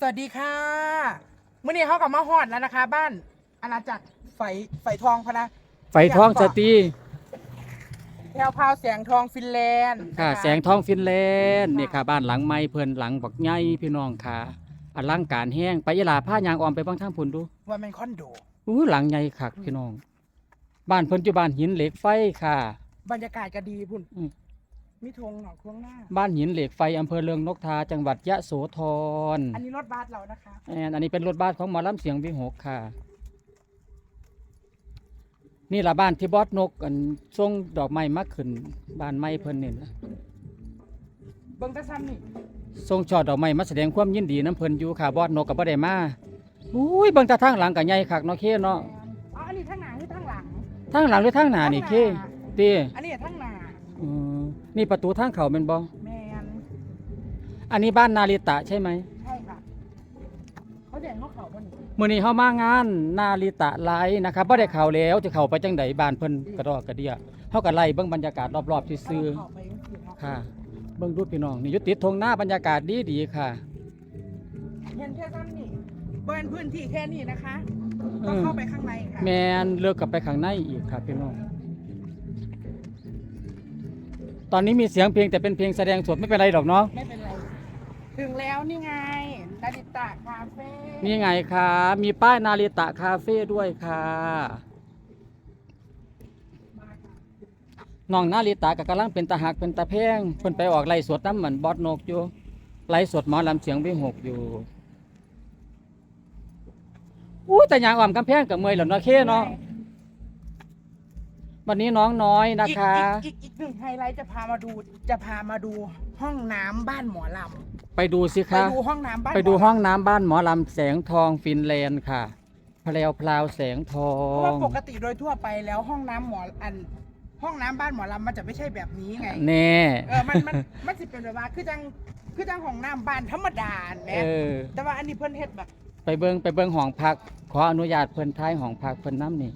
สวัสดีค่ะเมื่อนี้เขากลับมาฮอดแล้วนะคะ บ้านอาณาจักรไฟไฟทองพะนะไฟทองสตรีแถวพราวแสงทองฟินแลนด์นค่ะ แสงทองฟินแลนด์นี่ค่ะ บ้านหลังไม้เพิ่นหลังบักใหญ่พี่น้องค่ะอลังการแห้งไปยะลาผ้ายางออมไปเบางทางพุ่นดูว่าเป็นคอนโดอู้หลังใหญ่คักพี่น้อง บ้านเพิ่นอยู่บ้านหินเหล็กไฟค่ะ บรรยากาศก็ดีพุ่นอื มมีธงหนอกควงหน้า บ้านหินเหล็กไฟอำเภอเลืองนกทาจังหวัดยะโสธรอันนี้รถบัสเรานะคะ แอนอันนี้เป็นรถบ้านของหมอลำเสียงวิหกค่ะ นี่ละบ้านที่บอสนกอันส่งดอกไม้มาขึ้น บ้านไม้เพิ่นนี่นะเบิ้งตะซ้ำนี่ส่งช่อดอกไม้มาแสดงความยินดีน้ำเพิ่นอยู่ค่ะบอสนกกับบ่ได้มาอุ้ยเบิ่งแตาทางหลังก็ใหญ่คักเนาะเคเนาะอ๋ออันนี้ทั้งหน้าหรือทั้งหลัง ทางหลังหรือทางหน้านี่เคติอันนี้ทั้งหน้าอืม นี่ประตูทางเข้าแม่นบ่แมนอันนี้บ้านนาริตะใช่ไหมใช่ค่ะ เขาแดงเขาเขาบนมื้อนี้เฮามางานนาริตะไลฟ์นะครับบ่ได้เข้าแล้วจะเข้าไปจังไดบ้านเพิ่นกระดอกกระเดียเฮาก็ไล่เบิ่งบรรยากาศรอบๆซื่อเขาไปคือเขาๆค่ะ เบิ่งดูพี่น้องนี่อยู่ติดทงหน้าบรรยากาศดีๆค่ะ เห็นแค่ซ้ำนี่เบิ้นพื้นที่แค่นี้นะคะเอต้องอเข้าไปข้างในค่ะ แมนเลือกกลับไปข้างในอีกครับพี่น้อง ตอนนี้มีเสียงเพลงแต่เป็นเพลงแสดงสดไม่เป็นไรหรอกเนาะ ไม่เป็นไร ถึงแล้วนี่ไงนาดิตะคาเฟ่นี่ไงคะมีป้ายนาริตะคาเฟ่ด้วยค่ะมาค่ะน้องนาริตะก็กำลังเป็นตาหักเป็นตาแพงเพิ่นไปออกไล่สดน้ำเหมือนบอสนกอยู่ไล่สดหมอลำเสียงวิหกอยู่อู้แต่ยางอ่อมกำแพงกับเมอยเหล่านาะเคเนาะ วันนี้น้องน้อยนะคะอีกอีกอีกอีกหนึ่งไฮไลท์จะพามาดูจะพามาดูห้องน้ำบ้านหมอลไปดูสิำไปคะ ดูห้องน้ำบ้านไปดูมลำห้องน้ำบ้านหมอลำแสงทองฟินแลนด์ค่ะแพรวพลาวแสงทอเพราะว่างปกติโดยทั่วไปแล้วห้องน้ำหมออัน ห้องน้ำบ้านหมอลำมันจะไม่ใช่แบบนี้ไง แน่ เออมันมันมันสิเป็นแบบว่าคือจังคือจังห้องน้ำบ้านธรรมดาแหมเออ แต่ว่าอันนี้เพิ่นเฮ็ดแบบ ไปเบิงไปเบิงห้องพัก ขออนุญาตเพิ่นท้ายห้องพักเพิ่นน้ำนี่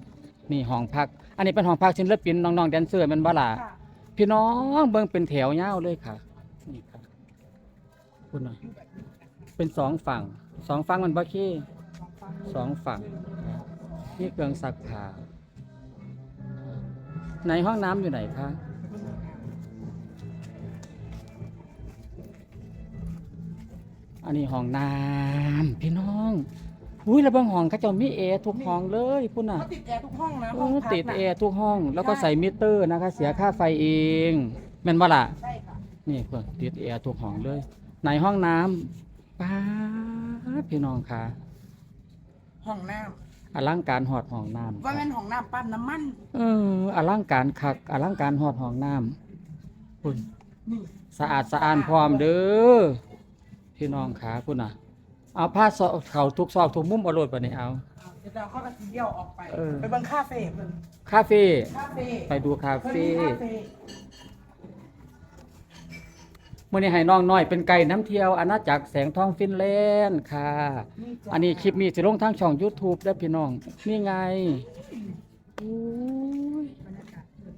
นี่ห้องพัก อันนี้เป็นห้องพักศิลปินน้องๆแดนเซอร์แมันบ่ล่ะค่ะพี่น้องเบิงเป็นแถวยาวเลยค่ะ นี่ค่ะคุณน่ะอยู่แบบนี้นะคะเป็นสองฝั่งสองฝั่งมันบ่ขี้ลองฟังสองฝั่งนี่เครื่องซักผ้าในห้องน้ำอยู่ไหนคะ อันนี้ห้องน้ำพี่น้อง อุ้ยแล้วบางห้องเขาเจะมีแอร์ทุกห้องเลยพุ่นน่ะเขาติดแอร์ทุกห้องนะเอห้องอพักติดน่ะแอร์ทุกห้อง แล้วก็ใส่มิเตอร์นะคะ เสียค่าไฟเองแม่นบ่ล่ะ ใช่ค่ะนี่เพิ่นติดแอร์ทุกห้องเลย ในห้องน้ำป้าดพี่น้องค่ะห้องน้อลังการหอดห้องน้ำว่าแม่นห้องน้ำปั๊มน้ำมันำเอออลังการคักอลังการหอดห้องน้ำพุ่นนี่สะอาดสะอ้านพร้อมเด้อพี่น้องขาพุ่นน่ะ เอาผ้าซอกเขาทุกซอกทุกมุมเอาโลดปะนี่เอา เดี๋ยวเราเข้ากันทีเดียวออกไป เออ ไปเบิ่งคาเฟ่เบิ่งคาเฟ่คาเฟ่ไปดูคาเพิ่นเฟ่มีคาเฟ่มื่อนี้ให้น้องน้อยเป็นไก่น้ำเที่ยวอาณาจักรแสงทองฟินแลนด์ค่ะ นี่จ้ะอันนี้คลิปนี้สิลงทางช่อง YouTube ได้อพี่น้อง นี่ไงอุ๊ยบรรยากาศเพิ่น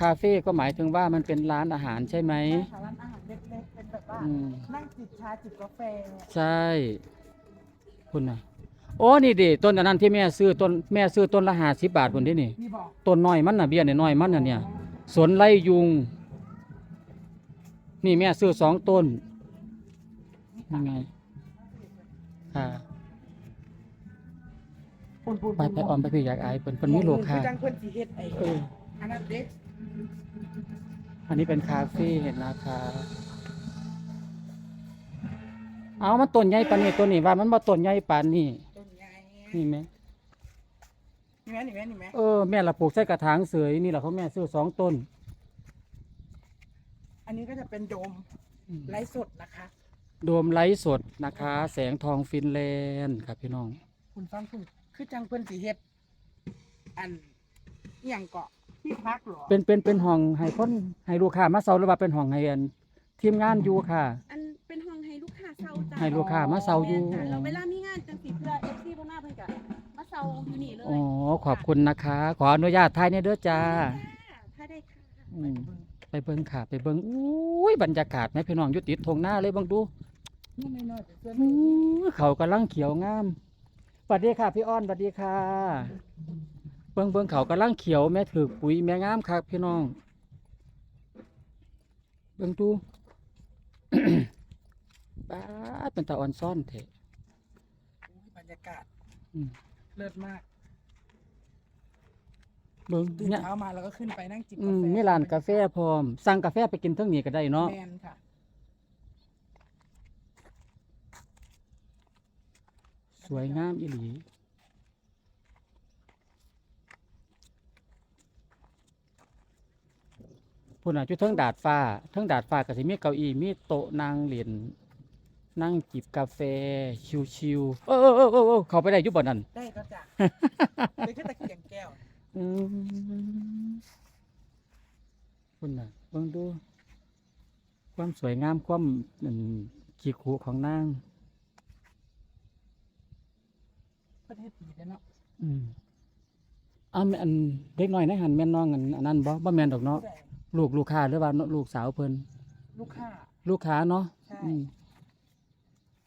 คาเฟ่ก็หมายถึงว่ามันเป็นร้านอาหารใช่ไหม ใช่ค่ะ นแบบว่าอืมนั่งจิบชาจิบกาแฟใช่คุณนะโอ้นี่ดิต้นอันนั้นที่แม่ซื้อต้นแม่ซื้อต้นละห้าสิบบาทบนที่นี่นี่บอกต้นน้อยมันน่ะเบี้ยเนี่ยน้อยมันน่ะเนี่ยสวนไล่ยุง นี่แม่ซื้อสองต้นยังไงค่ะปุ่นปุ่นไปไปออมไปพี่อยากอายเพิ่นเพิ่นมีโลคืค่ะอจังเพิ่นสิเฮ็ดไอ้เอออันนั้นเด็กอันนี้เป็นคาเฟ่เห็นนะคะ เอามันต้นใหญ่ปานนี้ต้นนี้ว่ามันบ่ต้นใหญ่ปานนี้ต้นใหญ่นี่ไหมนี่แม่นี่แม่นี่แม่เออแม่ละปลูกใส่กระถางเสยนี่แหละเขาแม่ซื้อสองต้น อันนี้ก็จะเป็นโดมไลฟ์สดนะคะ โดมไลฟ์สดนะคะ แสงทองฟินแลนด์ครับพี่น้อง คุณฟังคุณคือจังเพิ่นสิเฮ็ด อันอหย่างเกาะที่พักเหรอเป็นเป็นเป็นห้องให้คนให้ลูกค้ามาเซาหรือว่าเป็นห้องให้อันทีมงานอยู่ค่ะ อัน เป็นห้องให้ลูกค้าเซาจ้ะให้ลูกค้ามาเซาอยู่ แม่นจ้ะเราเวลามีงานจังสิเพื่อ FC เพิ่นมาเพิ่นก็มาเซาอยู่นี่เลยอ๋อขอบคุณนะคะ ขออนุญาตถ่ายในเด้อจ้าถ้าได้ค่ะอืมไปเบิ่งค่ะ ไปเบิ่งอุ้ยบรรยากาศไหมพี่น้องอยู่ติดทงหน้าเลยเบิ่งดูนี่ไม่น้อยแต่เสื้ออื้อเขากำลังเขียวงามสวัสดีค่ะ พี่อ้อนสวัสดีค่ะ เบิ่งเบิ่งเขากำลังเขียวแม่ถือปุ๋ยแม่งามครับพี่น้อง เบิ่งดู ป้าดเป็นตาอ่อนซ่อนเถอะบรรยากาศอืมเลิศมากเบิ่งตื่นเนี่ยเช้ามาแล้วก็ขึ้นไปนั่งจิบอืกามแฟมีร้านกาแฟพร้อม สั่งกาแฟไปกินเทั้งนี้ก็ได้เนาะ แมนค่ะ สวยงามอีหลีพุ่นน่ะจุดเทิงดาดฟ้าเทิงดาดฟ้าก็สิมีเก้าอี้มีโต๊ะนั่งเล่น นั่งจิบกาแฟ ชิวๆเออเออเออเออเออเข้าไปได้อยู่บ่นั่น ได้ก็จ้ะไปขึ้นตะเกียงแก้ว อืมพุ่นน่ะเบิ่งดู ความสวยงามความอืมขี้คูของนาง ประเทศดีแล้วเนาะอืมอันอันเด็กน้อยในหันแม่นน้องอันอันนั้นบ่บ่แม่นดอกเนาะ ผู้ใดลูกลูกค้าหรือว่าลูกสาวเพิ่นลูกค้า ลูกค้าเนาะใช่ อืม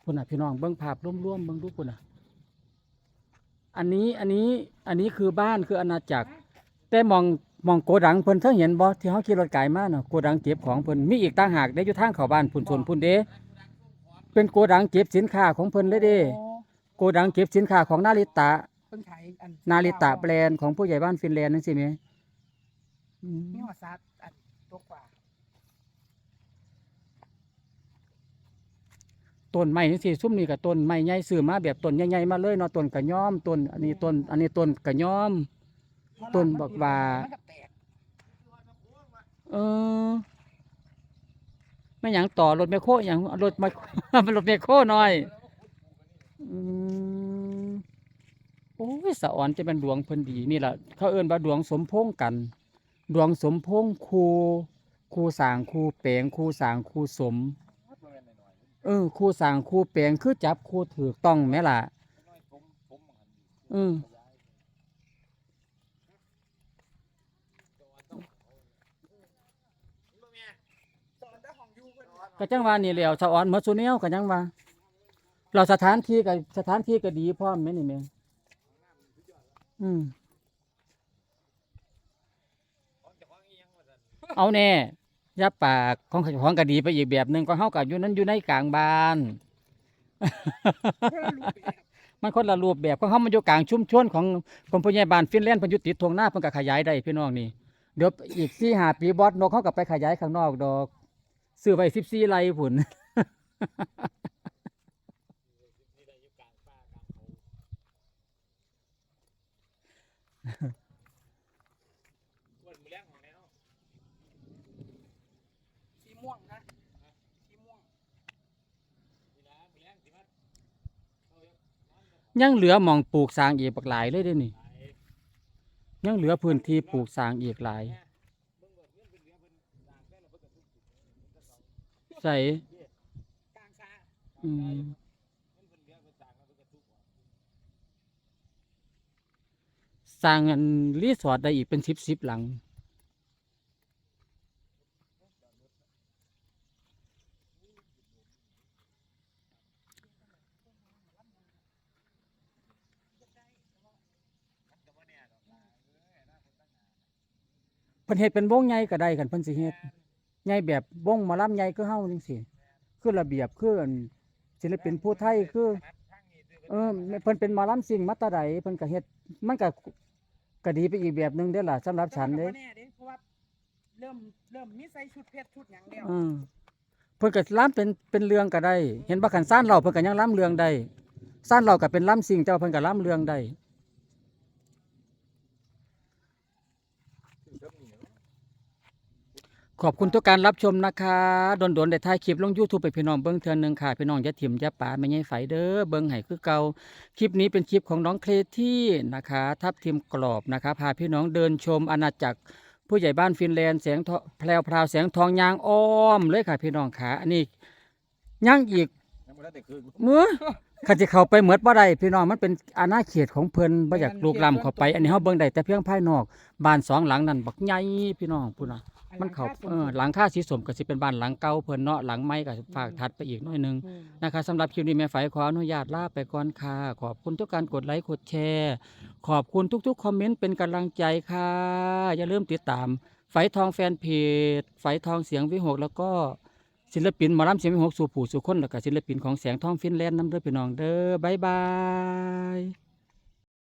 พุ่นน่ะพี่น้องเบิ่งภาพรวมๆเบิ่งดูพุ่นน่ะ อันนี้อันนี้อันนี้คือบ้านคืออาณาจักร แต่มองมองโกดังเพิ่นเทิงเห็นบ่ที่เฮาขี่รถไกลมาน่ะโกดังเก็บของเพิ่นมีอีกต่างหากได้อยู่ทางเข้าบ้านพุ่นชนพุ่นเด้เป็นโกดังเก็บสินค้าของเพิ่นเลยเด้โอ้โกดังเก็บสินค้าของนาริตะเพิ่งขายอันนาริตะแบรนด์ของผู้ใหญ่บ้านฟินแลนด์นั่นสิแหมอืมนี่หัวซัดอันตัวกว่า ต้นไม้จังซี่ซุ่มนี่ก็ต้นไม้ใหญ่ซื้อมาแบบต้นใหญ่ๆมาเลยเนาะต้นกระย้อมต้นอันนี้ต้นอันนี้ต้นกระย้อม ต้นบักหว่าเออไม่หยังต่อรถแมคโครหยังรถมารถแมคโครหน่อยอืมโอ้ยสะอ่อนจะเป็นดวงเพิ่นดีนี่แหละเขาเอิ้นว่าดวงสมพงษ์กัน ดวงสมพงษ์ครูครูสางครูแปงครูสางครูสม เออครูสร้างครูแปลงคือจับครูถูกต้องแม่ล่ะอืมตอนเจ้าของยูเพิ่นก็จังว่านี่แหล้วสะอ่อนหมดซุแนวก็จังว่า เราสถานที่ก็สถานที่ก็ดีพร้อมแม่นี่แม่อืมเอาแน่อ ย่าปากของข้าของก็ดีไปอีกแบบหนึ่งก็เฮาก็อยู่นั้นอยู่ในกลางบ้านมันคนละรูปแบบของเฮามันอยู่กลางชุมชนของของผู้ใหญ่บ้านฟินแลนด์เพิ่นอยู่ติดทวงหน้าเพิ่นก็ขยายได้พี่น้องนี่เดี๋ยวอีก4-5ปีบอสนกเขาก็ไปขยายข้างนอกดอกซื้อไว้14ไร่พุ่นม่วงนะสีม่วง ยังเหลือมองปลูกสางอีกบักหลายเลยเด้นี่ ยังเหลือพื้นที่ปลูกสางอีกหลายใส่อืมสร้างอันรีสอร์ทได้อีกเป็นสิบสิบหลัง เพิ่นเฮ็ดเป็นวงใหญ่ก็ได้กันเพิ่นสิเฮ็ดใหญ่แบบวงหมอลำใหญ่คือเฮาจังซี่คือระเบียบคืออันศิลปินผู้ไทยคือ เออเพิ่นเป็นหมอลำซิ่งมาแตาใดเพิ่นก็เฮ็ดมันก็ก็ดีไปอีกแบบหนึงเด้อล่ะสำหรับฉันเด้แต่ว่าก็บ่แน่เด้เพราะว่าเริ่มเริ่มมีใส่ชุดเพชรชุดหยังแล้วเออเพิ่นก็ล้ำเป็นเป็นเรื่องก็ได้ เห็นบ่คันซ่านเราเพิ่นก็ยังล้ำเรื่องได้ซ่านเราก็เป็นล้ำซิ่งแต่ว่าเพิ่นก็ล้ำเรื่องได้ ขอบคุณทุกการรับชมนะคะโดนๆได้ถ่ายคลิปลง YouTube ไปพี่น้องเบิ่งเทื่อหนึงค่ะ พี่น้องอย่าถิ่มอย่าป๋าไม่ใหญ่ไฟเด้อเบิ่งให้คือเก่าคลิปนี้เป็นคลิปของน้องเคลที่นะคะ ทับทิมกรอบนะคะ พาพี่น้องเดินชมอาณาจักรผู้ใหญ่บ้านฟินแลนด์แสงทองแพรวพราวแสงทองยางอ้อมเลยค่ะ พี่น้องค่ะอันนี้ย่างอีกยังบ่ทันได้คืนเมื่อข้าจะเข้าไปเหมือดบ่ได้พี่น้องมันเป็นอาณาเขตของเพิ่นบ่อยากลูกล้ำเข้าไป อันนี้เฮาเบิ่งได้แต่เพียงภายนอกบ้านสองหลังนั้นบักใหญ่พี่น้องพุ่นน่ะ มันเขาหลังคาเออสูงๆหลังคาสีสมก็สิเป็นบ้านหลังเก่าเพิ่นเนาะหลังใหม่ก็ฝากถัดไปอีกหน่อยหนึงอืมนะคะสำหรับคลิปนี้แม่ไฝขออนุญาตลาไปก่อนค่ะ ขอบคุณทุกการกดไลค์กดแชร์ ขอบคุณทุกๆ คอมเมนต์เป็นกำลังใจค่ะ อย่าลืมติดตามไฟทองแฟนเพจไฟทองเสียงวิหกแล้วก็ศิลปินหมอลำเสียงวิหกสู่ผู้สู่คนแล้วก็ศิลปินของแสงทองฟินแลนด์น้ำเด้อพี่น้องเด้อบ๊ายบาย